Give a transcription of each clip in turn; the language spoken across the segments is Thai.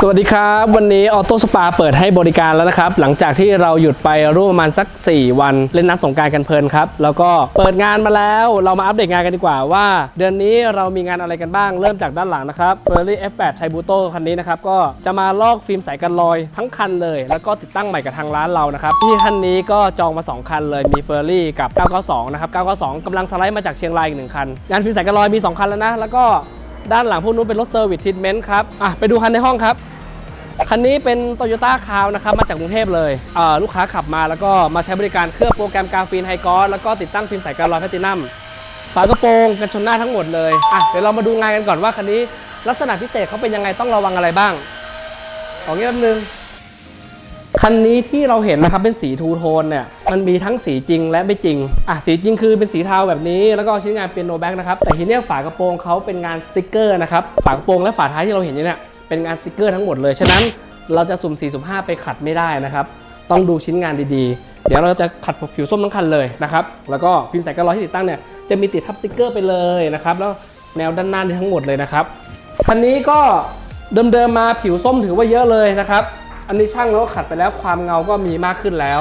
สวัสดีครับ วันนี้ออโต้สปาเปิดให้บริการแล้วนะครับ หลังจากที่เราหยุดไปร่วมประมาณสัก 4 วัน เล่นน้ำสงการกันเพลินครับ แล้วก็เปิดงานมาแล้วเรามาอัปเดตงานกันดีกว่าว่า เดือนนี้เรามีงานอะไรกันบ้างเริ่มจากด้านหลังนะครับ Ferrari F8 t r i b u t o คันนี้นะครับ ก็จะมาลอกฟิล์มใสกันรอยทั้งคันเลย แล้วก็ติดตั้งใหม่กับทางร้านเรานะครับที่คันนี้ก็จองมา 2 คันเลยมี Ferrari กับ 992 นะครับ 992กำลังสไลด์มาจากเชียงรายอีกหนึ่งคันงานฟิล์มใสกันรอยมี 2 คันแล้วนะแล้วก็ ด้านหลังพวกนู้นเป็นรถเซอร์วิสทิทเมนต์ครับอะไปดูคันในห้องครับ คันนี้เป็น t o y ยต้าคาวนะครับ มาจากกรุงเทพเลยเออลูกค้าขับมาแล้วก็มาใช้บริการเคลือบโปรแกรมกราฟีนไฮกอสแล้วก็ติดตั้งฟิล์มใสการลอยแพลตินัมฝากระโปรงกันชนหน้าทั้งหมดเลยอะเดี๋ยวเรามาดูงานกันก่อนว่าคันนี้ ลักษณะพิเศษเขาเป็นยังไงต้องระวังอะไรบ้างของนี้แป๊บนึง คันนี้ที่เราเห็นนะครับเป็นสีทูโทนเนี่ยมันมีทั้งสีจริงและไม่จริงอะสีจริงคือเป็นสีเทาแบบนี้ แล้วก็ชิ้นงานเป็นโนแบ็กนะครับแต่ทีเนี้ยฝากระโปรงเขาเป็นงานสติกเกอร์นะครับฝากระโปรงและฝาท้ายที่เราเห็นอยู่เนี่ยเป็นงานสติกเกอร์ทั้งหมดเลยฉะนั้นเราจะสุ่ม4สุ่ม5ไปขัดไม่ได้นะครับต้องดูชิ้นงานดีๆ เดี๋ยวเราจะขัดผิวส้มทั้งคันเลยนะครับแล้วก็ฟิล์มใสกันรอยที่ติดตั้งเนี่ยจะมีติดทับสติกเกอร์ไปเลยนะครับแล้วแนวด้านหน้านทั้งหมดเลยนะครับคันนี้ก็เดิมๆมาผิวส้มถือว่าเยอะเลยนะครับ อันนี้ช่างแล้วขัดไปแล้วความเงาก็มีมากขึ้นแล้ว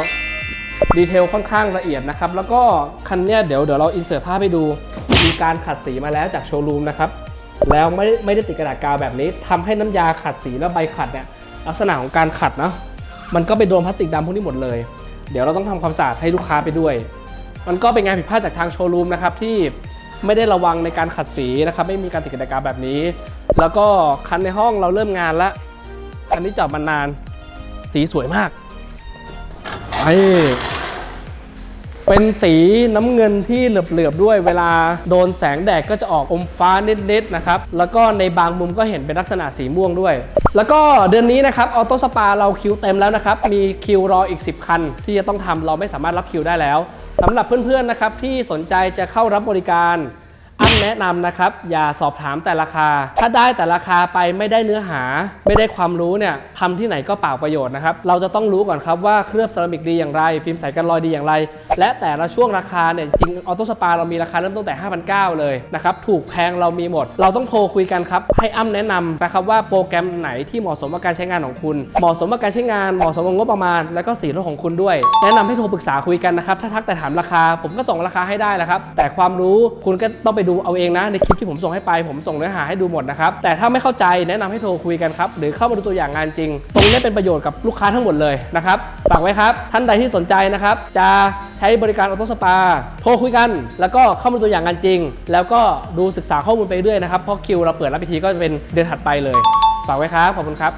ดีเทลค่อนข้างละเอียดนะครับ แล้วก็คันเนี้ยเดี๋ยวเดี๋ยวเราอินเสิร์ตภาพให้ดู มีการขัดสีมาแล้วจากโชว์รูมนะครับ แล้วไม่ได้ไม่ได้ติดกระดาษกาวแบบนี้ทำให้น้ำยาขัดสีและใบขัดเนี่ยลักษณะของการขัดเนาะมันก็ไปโดนพลาสติกดำพวกนี้หมดเลย เดี๋ยวเราต้องทำความสะอาดให้ลูกค้าไปด้วย มันก็เป็นงานผิดพลาดจากทางโชว์รูมนะครับที่ไม่ได้ระวังในการขัดสีนะครับ ไม่มีการติดกระดาษกาวแบบนี้ แล้วก็คันในห้องเราเริ่มงานละคันนี้จอดมานาน สีสวยมากไอ้เป็นสีน้ำเงินที่เหลือบๆด้วยเวลาโดนแสงแดดก็จะออกอมฟ้านิดๆนะครับ แล้วก็ในบางมุมก็เห็นเป็นลักษณะสีม่วงด้วย แล้วก็เดือนนี้นะครับออโต้สปาเราคิวเต็มแล้วนะครับ มีคิวรออีก 10 คัน ที่จะต้องทำเราไม่สามารถรับคิวได้แล้วสำหรับเพื่อนๆนะครับที่สนใจจะเข้ารับบริการ แนะนำนะครับ อย่าสอบถามแต่ราคา ถ้าได้แต่ราคาไปไม่ได้เนื้อหา ไม่ได้ความรู้เนี่ยทำที่ไหนก็เปล่าประโยชน์นะครับ เราจะต้องรู้ก่อนครับว่าเคลือบเซรามิกดีอย่างไร ฟิล์มใสกันรอยดีอย่างไร และแต่ละช่วงราคาเนี่ยจริงออโต้สปาเรามีราคาเริ่มต้นแต่5,900เลยนะครับถูกแพงเรามีหมด เราต้องโทรคุยกันครับให้อ้ำแนะนำนะครับว่าโปรแกรมไหนที่เหมาะสมกับการใช้งานของคุณ เหมาะสมกับการใช้งานเหมาะสมกับงบประมาณ แล้วก็สีรถของคุณด้วย แนะนำให้โทรปรึกษาคุยกันนะครับถ้าทักแต่ถามราคา ผมก็ส่งราคาให้ได้แหละครับแต่ความรู้คุณก็ต้องไปดูเอาเองนะในคลิปที่ผมส่งให้ไปผมส่งเนื้อหาให้ดูหมดนะครับแต่ถ้าไม่เข้าใจแนะนำให้โทรคุยกันครับหรือเข้ามาดูตัวอย่างงานจริง ตรงนี้เป็นประโยชน์กับลูกค้าทั้งหมดเลยนะครับฝากไว้ครับ ท่านใดที่สนใจนะครับจะใช้บริการออโต้สปาโทรคุยกัน แล้วก็เข้ามาดูตัวอย่างงานจริง แล้วก็ดูศึกษาข้อมูลไปเรื่อยนะครับเพราะคิวเราเปิดรับพิธีก็จะเป็นเดือนถัดไปเลย ฝากไว้ครับขอบคุณครับ